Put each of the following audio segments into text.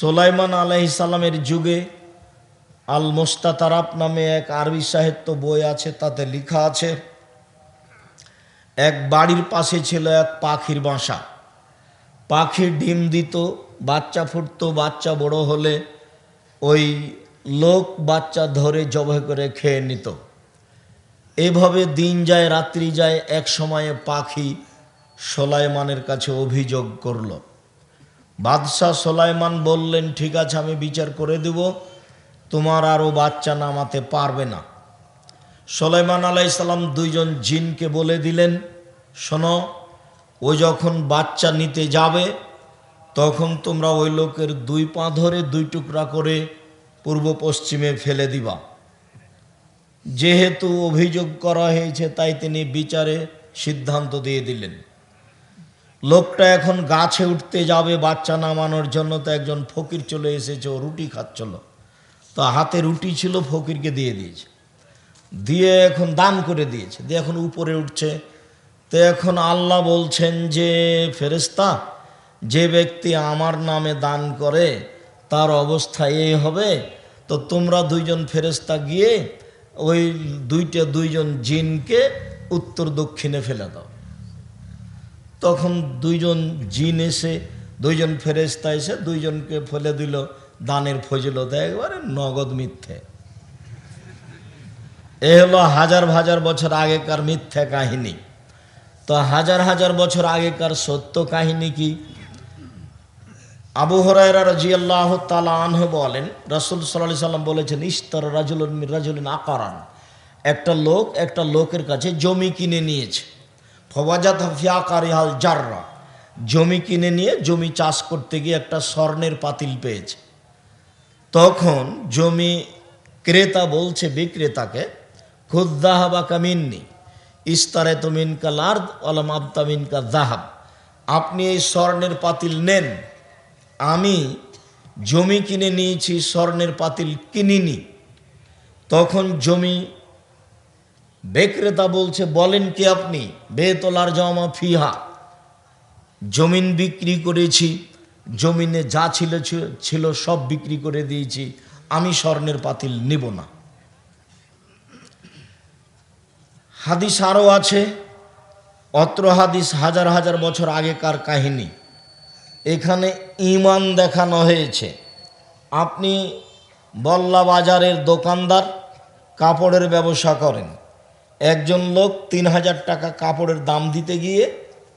সোলাইমান আলাইসাল্লামের যুগে আল মোস্তাতারাপ নামে এক আরবি সাহিত্য বই আছে, তাতে লেখা আছে, এক বাড়ির পাশে ছিল এক পাখির বাসা। পাখির ডিম দিত, বাচ্চা ফুটতো, বাচ্চা বড় হলে ওই লোক বাচ্চা ধরে জবাই করে খেয়ে নিত। এভাবে দিন যায়, রাত্রি যায়, এক সময়ে পাখি সোলাইমানের কাছে অভিযোগ করল। বাদশাহ সোলাইমান বললেন, ঠিক আছে, আমি বিচার করে দেব, তোমার আরও বাচ্চা নামাতে পারবে না। সোলাইমান আলাইসাল্লাম দুইজন জিনকে বলে দিলেন, শোনো, ও যখন বাচ্চা নিতে যাবে, তখন তোমরা ওই লোকের দুই পা ধরে দুই টুকরা করে পূর্ব পশ্চিমে ফেলে দিবা। যেহেতু অভিযোগ করা হয়েছে, তাই তিনি বিচারে সিদ্ধান্ত দিয়ে দিলেন। লোকটা এখন গাছে উঠতে যাবে, বাচ্চা নামানোর জন্য তো একজন ফকির চলে এসেছে, ও রুটি খাচ্ছিল। তো হাতে রুটি ছিল, ফকিরকে দিয়ে দিয়েছে। দিয়ে এখন দান করে দিয়েছে। দিয়ে এখন উপরে উঠছে। তো এখন আল্লাহ বলছেন যে ফেরেস্তা যে ব্যক্তি আমার নামে দান করে, তার অবস্থা এই হবে। তো তোমরা দুইজন ফেরেস্তা গিয়ে ওই দুইটা দুইজন জিনকে উত্তর দক্ষিণে ফেলে দাও। তখন দুইজন জিন এসে, দুইজন ফেরেস্তা এসে দুইজনকে ফেলে দিল, দানের ফজিলত একবারে নগদ মিথ্যে। এ হলো হাজার হাজার বছর আগেকার মিথ্যা কাহিনী। তো হাজার হাজার বছর আগেকার সত্য কাহিনী কি? আবু হরাইরা রাজিয়াল্লাহ তালা আনহ বলেন, রসুল সাল্লাহ সাল্লাম বলেছেন ইস্তর রাজুল রাজুলিন আকারান। একটা লোক একটা লোকের কাছে জমি কিনে নিয়েছে। ফবাজাত ফিয়াকারিহাল জাররা। জমি কিনে নিয়ে জমি চাষ করতে গিয়ে একটা স্বর্ণের পাতিল পেয়েছে। তখন জমি ক্রেতা বলছে বিক্রেতাকে খুদ্দাহাবা কামিননি ইস্তারে তুমিন কা লার্দ আলম আবতামিন কা দাহাব। আপনি এই স্বর্ণের পাতিল নেন। আমি জমি কিনে নিয়েছি, স্বর্ণের পাতিল কিনিনি। তখন জমি বিক্রেতা বলছে, বলেন কি আপনি? বেতলার জমা ফিহা। জমিন বিক্রি করেছি, জমিনে যা ছিল ছিল সব বিক্রি করে দিয়েছি, আমি স্বর্ণের পাতিল নিব না। হাদিস আরও আছে, অত্র হাদিস হাজার হাজার বছর আগেকার কাহিনী। এখানে ইমান দেখানো হয়েছে। আপনি বল্লা বাজারের দোকানদার, কাপড়ের ব্যবসা করেন। একজন লোক তিন হাজার টাকা কাপড়ের দাম দিতে গিয়ে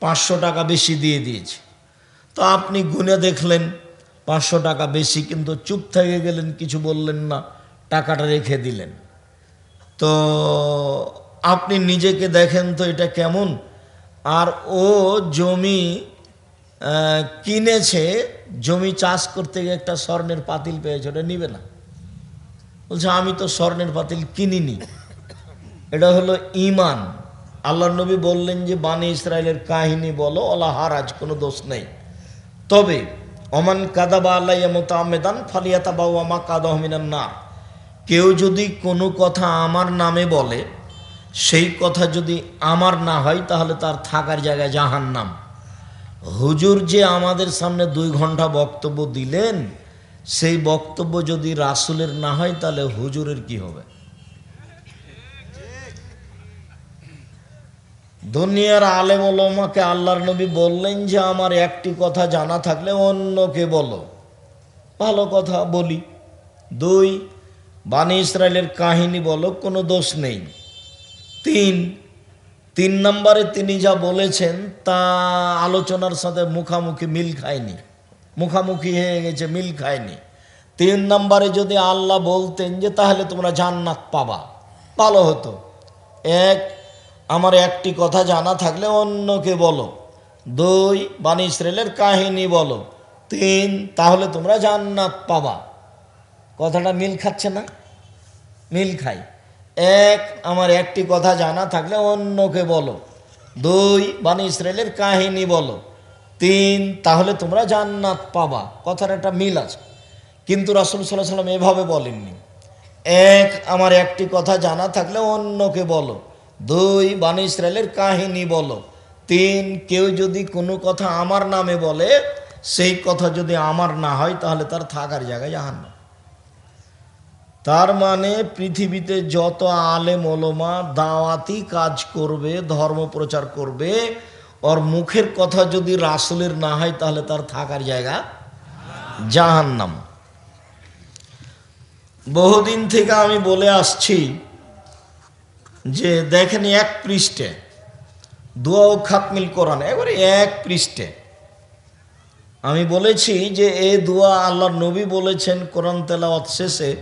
পাঁচশো টাকা বেশি দিয়ে দিয়েছে। তো আপনি গুনে দেখলেন, পাঁচশো টাকা বেশি কিন্তু চুপ থেকে গেলেন, কিছু বললেন না, টাকাটা রেখে দিলেন। তো আপনি নিজেকে দেখেন তো এটা কেমন? আর ও জমি কিনেছে, জমি চাষ করতে গিয়ে একটা স্বর্ণের পাতিল পেয়েছে, ওটা নিবে না। বলছে, আমি তো স্বর্ণের পাতিল কিনিনি। এটা হলো ইমান আল্লাহ নবী বললেন যে, বানি ইসরায়েলের কাহিনী বলো, ওলা হারাজ, কোনো দোষ নেই। তবে অমান কাদাবা আল্লাহ মোতামেদান ফালিয়াতা বাউ আমা কাদাহমিনান না কেউ যদি কোনো কথা আমার নামে বলে, সেই কথা যদি আমার না হয়, তাহলে তার থাকার জায়গায় জাহান নাম হুজুর যে আমাদের সামনে দুই ঘণ্টা বক্তব্য দিলেন, সেই বক্তব্য যদি রাসুলের না হয়, তাহলে হুজুরের কি হবে? দুনিয়ার আলেম ওলমাকে আল্লাহর নবী বললেন যে, আমার একটি কথা জানা থাকলে অন্যকে বলো। ভালো কথা বলি। দুই, বানি ইসরায়েলের কাহিনী বলো, কোনো দোষ নেই। তিন তিন নম্বরে তিনি যা বলেছেন, তা আলোচনার সাথে মুখামুখি মিল খায়নি। মুখামুখি হয়ে গেছে, মিল খায়নি। তিন নম্বরে যদি আল্লাহ বলতেন যে, তাহলে তোমরা জান্নাত পাবা। ভালো হতো। এক আমার একটি কথা জানা থাকলে অন্যকে বলো। দুই বানি ইসরায়েলের কাহিনী বলো। তিন, তাহলে তোমরা জান্নাত পাবা। কথাটা মিল খাচ্ছে না? মিল খাই এক, আমার একটি কথা জানা থাকলে অন্যকে বলো। দুই বানি ইসরায়েলের কাহিনী বলো। তিন, তাহলে তোমরা জান্নাত পাবা। কথার একটা মিল আছে। কিন্তু রাসুল সাল্লাহ সাল্লাম এভাবে বলেননি। এক, আমার একটি কথা জানা থাকলে অন্যকে বলো। দুই বানি ইসরায়েলের কাহিনী বলো। তিন, কেউ যদি কোনো কথা আমার নামে বলে, সেই কথা যদি আমার না হয়, তাহলে তার থাকার জায়গায় জাহান্ন তার মানে পৃথিবীতে যত আলেম ওলমা দাওয়াতি কাজ করবে, ধর্ম প্রচার করবে, ওর মুখের কথা যদি রাসুলের না হয়, তাহলে তার থাকার জায়গা জাহান্নাম। বহুদিন থেকে আমি বলে আসছি যে দেখেন এক পৃষ্ঠে দোয়া ও খাতমিল কোরআন এবারে এক পৃষ্ঠে। আমি বলেছি যে এ দোয়া আল্লাহর নবী বলেছেন কোরআন তেলাওয়াত শেষে,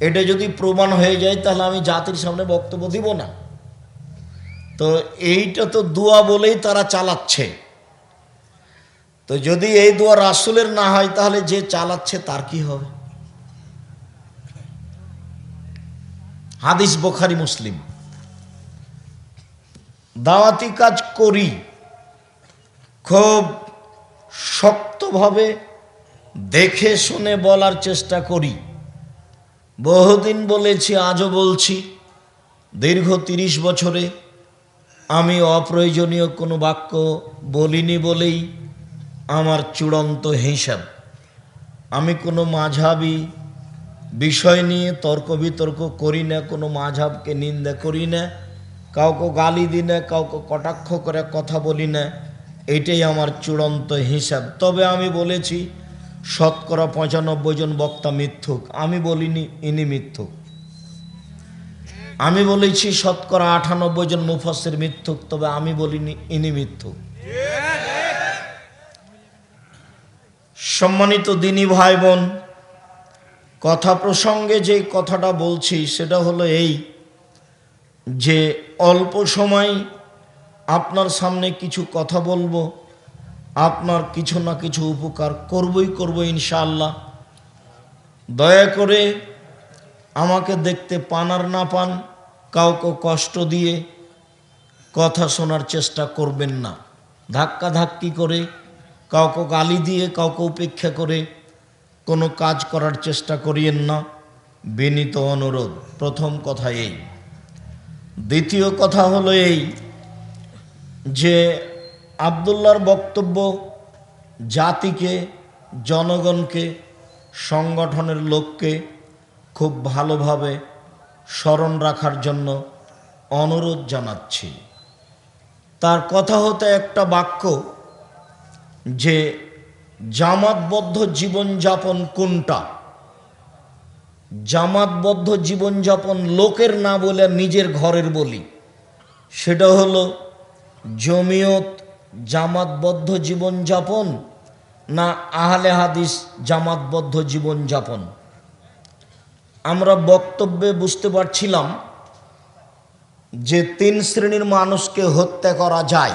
এটা যদি প্রমাণ হয়ে যায় তাহলে আমি জাতির সামনে বক্তব্য দিব না। তো এইটা তো দোয়া বলেই তারা চালাচ্ছে। তো যদি এই দোয়া রাসুলের না হয় তাহলে যে চালাচ্ছে তার কি হবে? হাদিস বোখারি, মুসলিম। দাওয়াতি কাজ করি, খুব শক্তভাবে দেখে শুনে বলার চেষ্টা করি। বহুদিন বলেছি, আজও বলছি, দীর্ঘ তিরিশ বছরে আমি অপ্রয়োজনীয় কোনো বাক্য বলিনি বলেই আমার চূড়ান্ত হিসাব। আমি কোনো মাঝাবি বিষয় নিয়ে তর্ক বিতর্ক করি না, কোনো মাঝাবকে নিন্দা করি না। কাউকে গালি দিই না কাউকে কটাক্ষ করে কথা বলি না এটাই আমার চূড়ান্ত হিসাব। তবে আমি বলেছি, শতকরা পঁচানব্বই জন বক্তা মিথ্যুক। আমি বলিনি, ইনি মিথ্যুক। আমি বলেছি, শতকরা আটানব্বই জন মুফাসের মিথ্যুক, তবে আমি বলিনি, ইনি মিথ্যুক। সম্মানিত দিনী ভাই বোন, কথা প্রসঙ্গে যে কথাটা বলছি, সেটা হলো এই যে অল্প সময় আপনার সামনে কিছু কথা বলব, আপনার কিছু না কিছু উপকার করবই করব ইনশাআল্লাহ। দয়া করে আমাকে দেখতে পান আর না পান, কাউকে কষ্ট দিয়ে কথা শোনার চেষ্টা করবেন না। ধাক্কা ধাক্কি করে, কাউকে গালি দিয়ে, কাউকে উপেক্ষা করে কোনো কাজ করার চেষ্টা করিয়েন না। বিনীত অনুরোধ, প্রথম কথা এই। দ্বিতীয় কথা হলো এই যে আবদুল্লার বক্তব্য জাতিকে, জনগণকে, সংগঠনের লোককে খুব ভালোভাবে স্মরণ রাখার জন্য অনুরোধ জানাচ্ছি। তার কথা হতে একটা বাক্য যে জামাতবদ্ধ জীবনযাপন কোনটা? জামাতবদ্ধ জীবনযাপন লোকের না বলে নিজের ঘরের বলি। সেটা হলো জমিয়ত জামাতবদ্ধ জীবনযাপন না আহলে হাদিস জামাতবদ্ধ জীবনযাপন। আমরা বক্তব্যে বুঝতে পারছিলাম যে তিন শ্রেণির মানুষকে হত্যা করা যায়।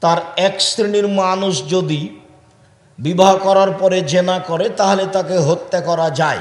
তার এক শ্রেণির মানুষ যদি বিবাহ করার পরে জেনা করে, তাহলে তাকে হত্যা করা যায়।